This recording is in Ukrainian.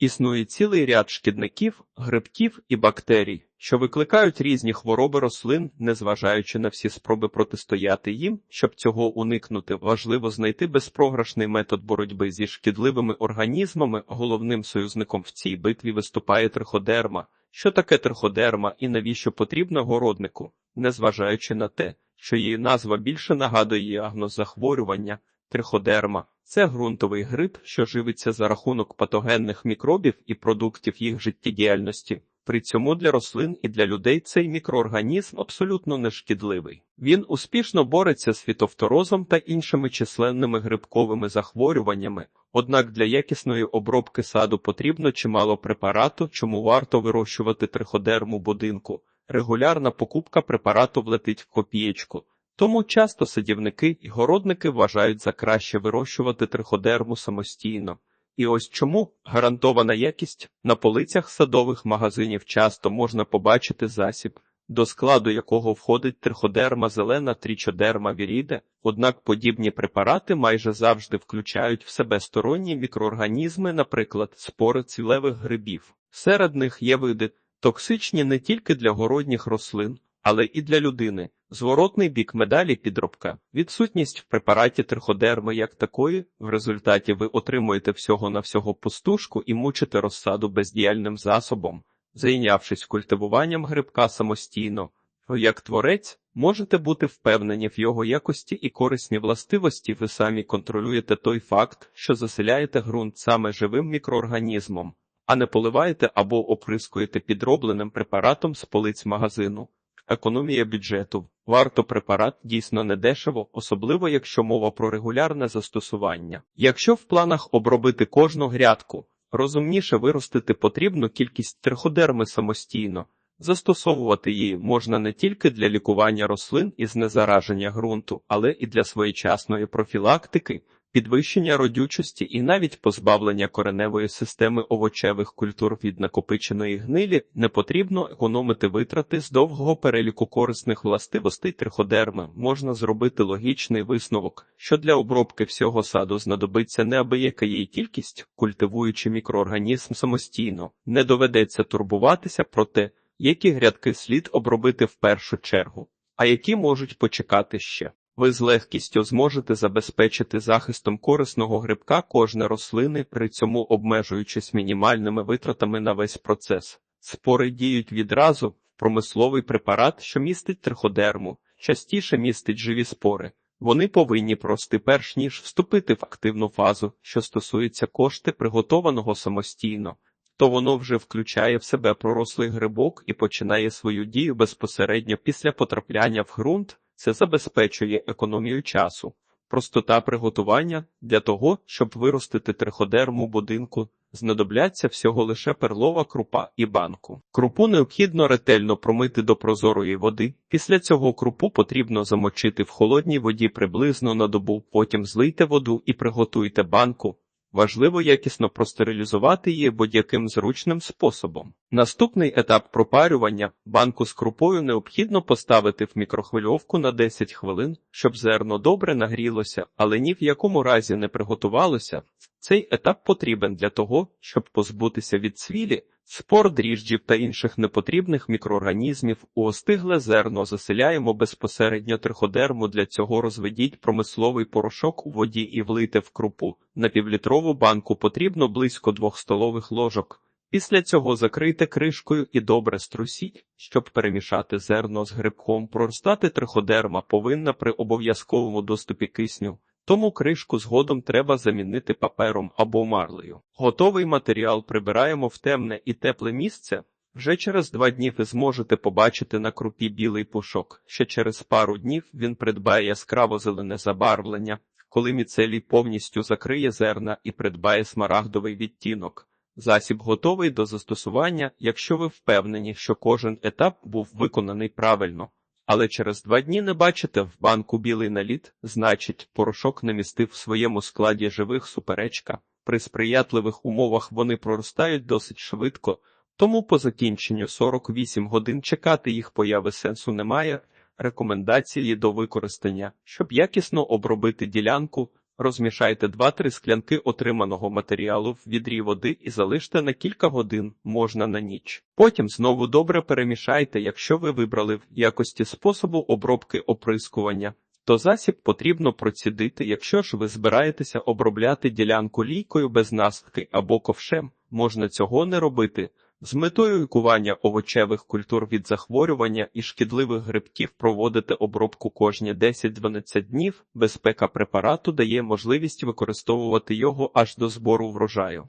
Існує цілий ряд шкідників, грибків і бактерій, що викликають різні хвороби рослин, незважаючи на всі спроби протистояти їм. Щоб цього уникнути, важливо знайти безпрограшний метод боротьби зі шкідливими організмами. Головним союзником в цій битві виступає триходерма. Що таке триходерма і навіщо потрібна городнику, незважаючи на те, що її назва більше нагадує діагноз захворювання. Триходерма це ґрунтовий гриб, що живиться за рахунок патогенних мікробів і продуктів їх життєдіяльності. При цьому для рослин і для людей цей мікроорганізм абсолютно не шкідливий. Він успішно бореться з фітофторозом та іншими численними грибковими захворюваннями. Однак для якісної обробки саду потрібно чимало препарату, чому варто вирощувати триходерму будинку. Регулярна покупка препарату влетить в копієчку. Тому часто садівники і городники вважають за краще вирощувати триходерму самостійно. І ось чому гарантована якість на полицях садових магазинів часто можна побачити засіб, до складу якого входить триходерма зелена трічодерма віріде, однак подібні препарати майже завжди включають в себе сторонні мікроорганізми, наприклад, спори цілевих грибів. Серед них є види токсичні не тільки для городніх рослин, але і для людини. Зворотний бік медалі підробка. Відсутність в препараті триходерми як такої, в результаті ви отримуєте всього на всього пустушку і мучите розсаду бездіяльним засобом, зайнявшись культивуванням грибка самостійно. Ви, як творець, можете бути впевнені в його якості і корисні властивості, ви самі контролюєте той факт, що заселяєте ґрунт саме живим мікроорганізмом, а не поливаєте або оприскуєте підробленим препаратом з полиць магазину. Економія бюджету. Варто препарат дійсно недешево, особливо якщо мова про регулярне застосування. Якщо в планах обробити кожну грядку, розумніше виростити потрібну кількість триходерми самостійно. Застосовувати її можна не тільки для лікування рослин і знезараження ґрунту, але і для своєчасної профілактики, підвищення родючості і навіть позбавлення кореневої системи овочевих культур від накопиченої гнилі не потрібно економити витрати з довгого переліку корисних властивостей триходерми. Можна зробити логічний висновок, що для обробки всього саду знадобиться неабияка її кількість, культивуючи мікроорганізм самостійно, не доведеться турбуватися про те, які грядки слід обробити в першу чергу, а які можуть почекати ще. Ви з легкістю зможете забезпечити захистом корисного грибка кожне рослини, при цьому обмежуючись мінімальними витратами на весь процес. Спори діють відразу, промисловий препарат, що містить триходерму, частіше містить живі спори. Вони повинні прости перш ніж вступити в активну фазу, що стосується кошти приготованого самостійно, то воно вже включає в себе пророслий грибок і починає свою дію безпосередньо після потрапляння в ґрунт. Це забезпечує економію часу, простота приготування для того, щоб виростити триходерму будинку, знадобляться всього лише перлова крупа і банку. Крупу необхідно ретельно промити до прозорої води. Після цього крупу потрібно замочити в холодній воді приблизно на добу, потім злийте воду і приготуйте банку. Важливо якісно простерилізувати її будь-яким зручним способом. Наступний етап пропарювання банку з крупою необхідно поставити в мікрохвильовку на 10 хвилин, щоб зерно добре нагрілося, але ні в якому разі не приготувалося. Цей етап потрібен для того, щоб позбутися від цвілі, спор дріжджів та інших непотрібних мікроорганізмів. У остигле зерно заселяємо безпосередньо триходерму. Для цього розведіть промисловий порошок у воді і влийте в крупу. На півлітрову банку потрібно близько 2 столових ложок. Після цього закрийте кришкою і добре струсіть, щоб перемішати зерно з грибком. Проростати триходерма повинна при обов'язковому доступі кисню. Тому кришку згодом треба замінити папером або марлею. Готовий матеріал прибираємо в темне і тепле місце. Вже через два дні ви зможете побачити на крупі білий пушок. Ще через пару днів він придбає яскраво зелене забарвлення, коли міцелій повністю закриє зерна і придбає смарагдовий відтінок. Засіб готовий до застосування, якщо ви впевнені, що кожен етап був виконаний правильно. Але через два дні не бачите в банку білий наліт, значить, порошок не містив в своєму складі живих суперечка. При сприятливих умовах вони проростають досить швидко, тому по закінченню 48 годин чекати їх появи сенсу немає. Рекомендації до використання, щоб якісно обробити ділянку, Розмішайте 2-3 склянки отриманого матеріалу в відрі води і залиште на кілька годин, можна на ніч. Потім знову добре перемішайте, якщо ви вибрали в якості способу обробки оприскування. То засіб потрібно процідити, якщо ж ви збираєтеся обробляти ділянку лійкою без наски або ковшем, можна цього не робити. З метою лікування овочевих культур від захворювання і шкідливих грибків проводити обробку кожні 10-12 днів. Безпека препарату дає можливість використовувати його аж до збору врожаю.